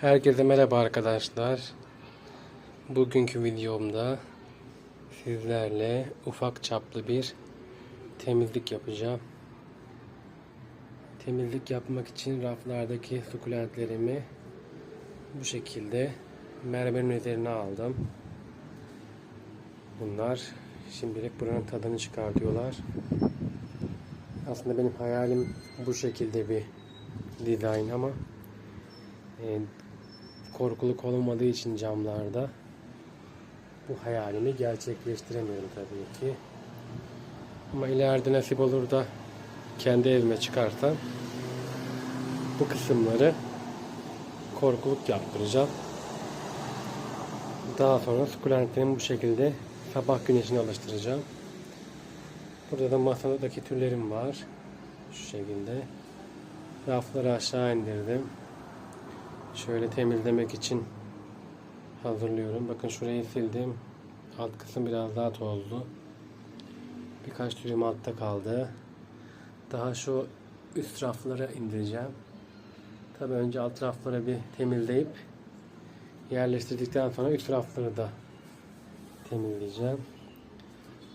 Herkese merhaba arkadaşlar. Bugünkü videomda sizlerle ufak çaplı bir temizlik yapacağım. Temizlik yapmak için raflardaki sukulentlerimi bu şekilde mermerin üzerine aldım. Bunlar şimdilik buranın tadını çıkartıyorlar. Aslında benim hayalim bu şekilde bir dizayn ama e, korkuluk olmadığı için camlarda bu hayalimi gerçekleştiremiyorum tabii ki. Ama ileride nasip olur da kendi evime çıkarsam bu kısımları korkuluk yaptıracağım. Daha sonra sukulentlerimi bu şekilde sabah güneşine alıştıracağım. Burada da masadaki türlerim var. Şu şekilde. Rafları aşağı indirdim. Şöyle temizlemek için hazırlıyorum. Bakın şurayı sildim. Alt kısım biraz daha tozlu. Birkaç türüm altta kaldı. Daha şu üst raflara indireceğim. Tabi önce alt rafları bir temizleyip yerleştirdikten sonra üst rafları da temizleyeceğim.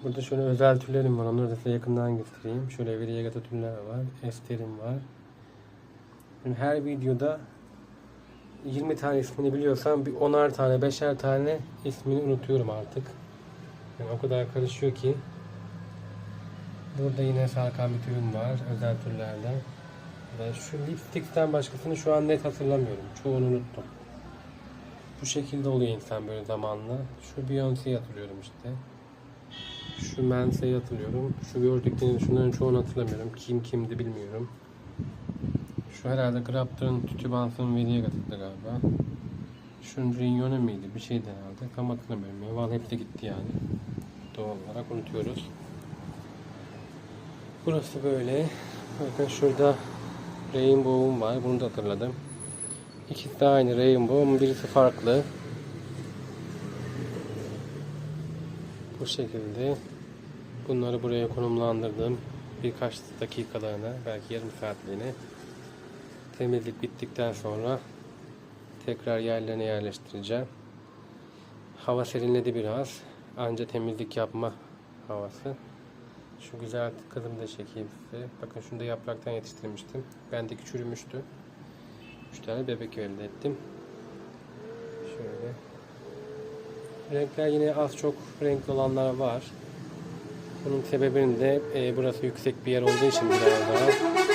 Burada şöyle özel türlerim var. Onları da size yakından göstereyim. Şöyle variegata türler var. Esterim var. Her videoda 20 tane ismini biliyorsam bir 10'ar tane, 5'er tane ismini unutuyorum artık. Yani o kadar karışıyor ki. Burada yine sarkan bir türüm var özel türlerden. Ve şu lipstick'ten başkasını şu an net hatırlamıyorum. Çoğunu unuttum. Bu şekilde oluyor insan böyle zamanla. Şu Beyoncé'yi hatırlıyorum işte. Şu Mense'yi hatırlıyorum. Şu gördüklerini şunların çoğunu hatırlamıyorum. Kim kimdi bilmiyorum. Şu herhalde Graptor'un Tütübans'ın veriye katıldı galiba. Şunun Rinyone miydi? Bir şeydi herhalde. Tam hatırlamıyorum. ya. Vallahi hepsi gitti yani. Doğal olarak unutuyoruz. Burası böyle. Bakın şurada Rainbow'um var. Bunu da hatırladım. İkisi de aynı Rainbow ama birisi farklı. Bu şekilde bunları buraya konumlandırdım. Birkaç dakikalığına, belki yarım saatliğine. Temizlik bittikten sonra tekrar yerlerine yerleştireceğim. Hava serinledi biraz. Anca temizlik yapma havası. Şu güzel kızımı da çekeyim size. Bakın şunu da yapraktan yetiştirmiştim. Bendeki çürümüştü. 3 tane bebek elde ettim. Şöyle. Renkler yine az çok renkli olanlar var. Bunun sebebini de e, burası yüksek bir yer olduğu için biraz daha.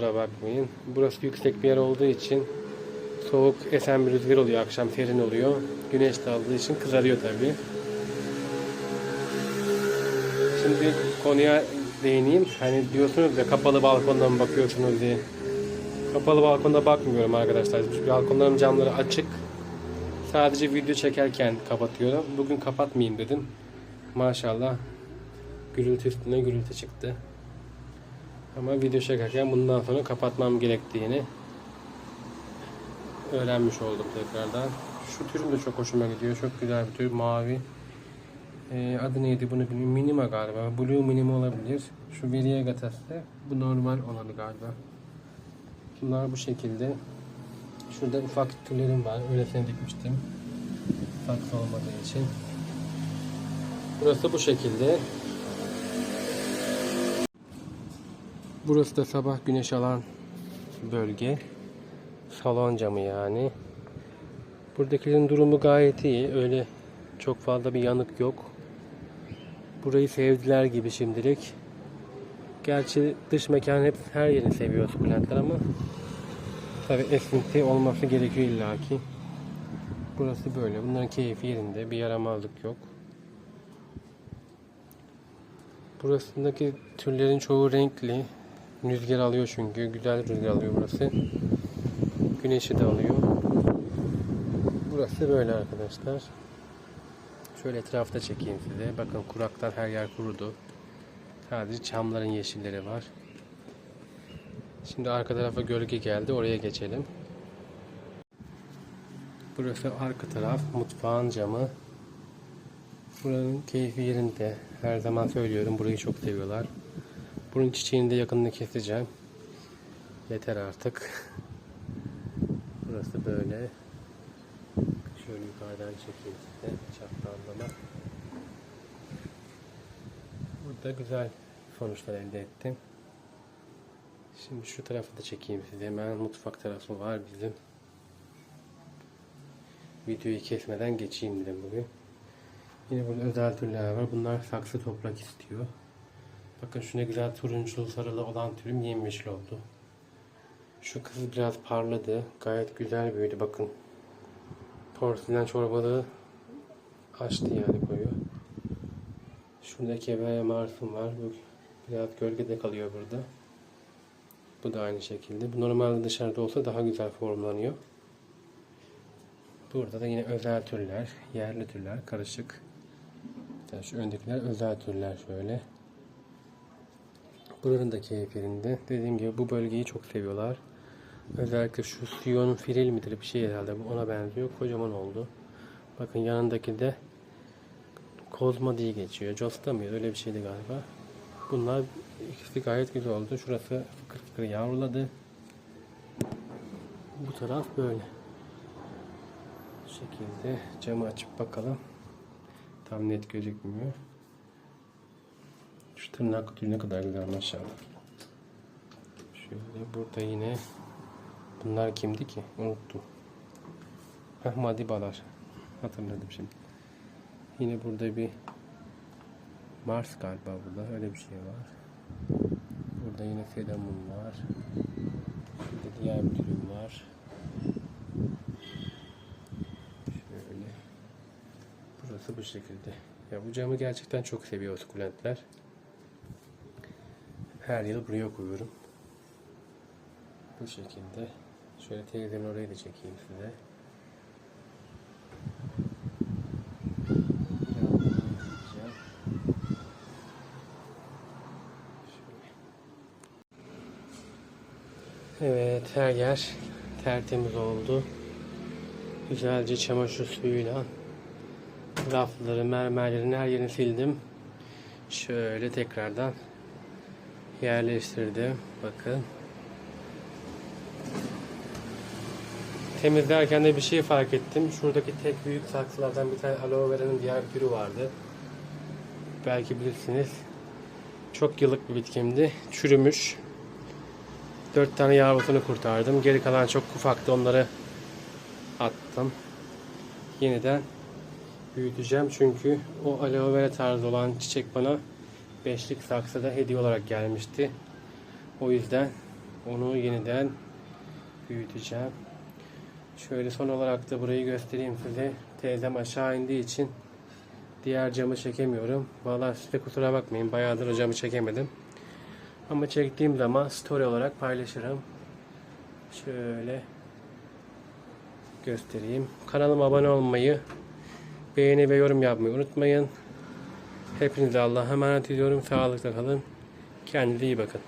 Kusura bakmayın. Burası yüksek bir yer olduğu için soğuk esen bir rüzgar oluyor. Akşam serin oluyor. Güneş de için kızarıyor tabii. Şimdi konuya değineyim. Hani diyorsunuz ya kapalı balkondan mı bakıyorsunuz diye. Kapalı balkonda bakmıyorum arkadaşlar. Çünkü balkonların camları açık. Sadece video çekerken kapatıyorum. Bugün kapatmayayım dedim. Maşallah gürültü üstüne gürültü çıktı. Ama video çekerken bundan sonra kapatmam gerektiğini öğrenmiş oldum tekrardan. Şu türüm de çok hoşuma gidiyor. Çok güzel bir tür. Mavi. Ee, adı neydi bunu bilmiyorum. Minima galiba. Blue Minima olabilir. Şu Variegata'sı. Bu normal olanı galiba. Bunlar bu şekilde. Şurada ufak türlerim var. Öylesine dikmiştim. Saksı olmadığı için. Burası bu şekilde. Burası da sabah güneş alan bölge. Salon camı yani. Buradakilerin durumu gayet iyi. Öyle çok fazla bir yanık yok. Burayı sevdiler gibi şimdilik. Gerçi dış mekan hep her yerini seviyor sukulentler ama tabi esinti olması gerekiyor illaki. Burası böyle. Bunların keyfi yerinde. Bir yaramazlık yok. Burasındaki türlerin çoğu renkli. Rüzgar alıyor çünkü. Güzel rüzgar alıyor burası. Güneşi de alıyor. Burası böyle arkadaşlar. Şöyle etrafta çekeyim size. Bakın kuraklar her yer kurudu. Sadece çamların yeşilleri var. Şimdi arka tarafa gölge geldi. Oraya geçelim. Burası arka taraf. Mutfağın camı. Buranın keyfi yerinde. Her zaman söylüyorum. Burayı çok seviyorlar. Bunun çiçeğini de yakınını keseceğim. Yeter artık. Burası böyle. Şöyle yukarıdan çekeyim size. Çaprazlama. Burada güzel sonuçlar elde ettim. Şimdi şu tarafı da çekeyim size. Hemen mutfak tarafı var bizim. Videoyu kesmeden geçeyim dedim bugün. Yine burada özel türler var. Bunlar saksı toprak istiyor. Bakın şu ne güzel turuncu sarılı olan türüm yemyeşil oldu. Şu kız biraz parladı. Gayet güzel büyüdü bakın. Porselen çorbalığı açtı yani koyu. Şuradaki eve marsum var. Bu biraz gölgede kalıyor burada. Bu da aynı şekilde. Bu normalde dışarıda olsa daha güzel formlanıyor. Burada da yine özel türler, yerli türler, karışık. Yani şu öndekiler özel türler şöyle. Buranın da keyif yerinde. Dediğim gibi bu bölgeyi çok seviyorlar. Özellikle şu Sion Firil midir bir şey herhalde ona benziyor. Kocaman oldu. Bakın yanındaki de Kozma diye geçiyor. Josta mıydı? Öyle bir şeydi galiba. Bunlar ikisi gayet güzel oldu. Şurası fıkır fıkır yavruladı. Bu taraf böyle. Bu şekilde camı açıp bakalım. Tam net gözükmüyor. Şu tırnak tüyü ne kadar güzel maşallah. Şöyle burada yine bunlar kimdi ki? Unuttum. Heh, madibalar. Hatırladım şimdi. Yine burada bir Mars galiba burada. Öyle bir şey var. Burada yine Fedamun var. Burada diğer bir türüm var. Şöyle. Burası bu şekilde. Ya bu camı gerçekten çok seviyor sukulentler. Her yıl buraya koyuyorum. Bu şekilde. Şöyle teyzemin orayı da çekeyim size. Evet her yer tertemiz oldu. Güzelce çamaşır suyuyla rafları, mermerlerin her yerini sildim. Şöyle tekrardan yerleştirdim. Bakın. Temizlerken de bir şey fark ettim. Şuradaki tek büyük saksılardan bir tane aloe vera'nın diğer türü vardı. Belki bilirsiniz. Çok yıllık bir bitkimdi. Çürümüş. Dört tane yavrusunu kurtardım. Geri kalan çok ufaktı. Onları attım. Yeniden büyüteceğim. Çünkü o aloe vera tarzı olan çiçek bana beşlik saksıda hediye olarak gelmişti. O yüzden onu yeniden büyüteceğim. Şöyle son olarak da burayı göstereyim size. Teyzem aşağı indiği için diğer camı çekemiyorum. Vallahi size kusura bakmayın. Bayağıdır o camı çekemedim. Ama çektiğim zaman story olarak paylaşırım. Şöyle göstereyim. Kanalıma abone olmayı, beğeni ve yorum yapmayı unutmayın. Hepinize Allah'a emanet ediyorum. Sağlıkla kalın. Kendinize iyi bakın.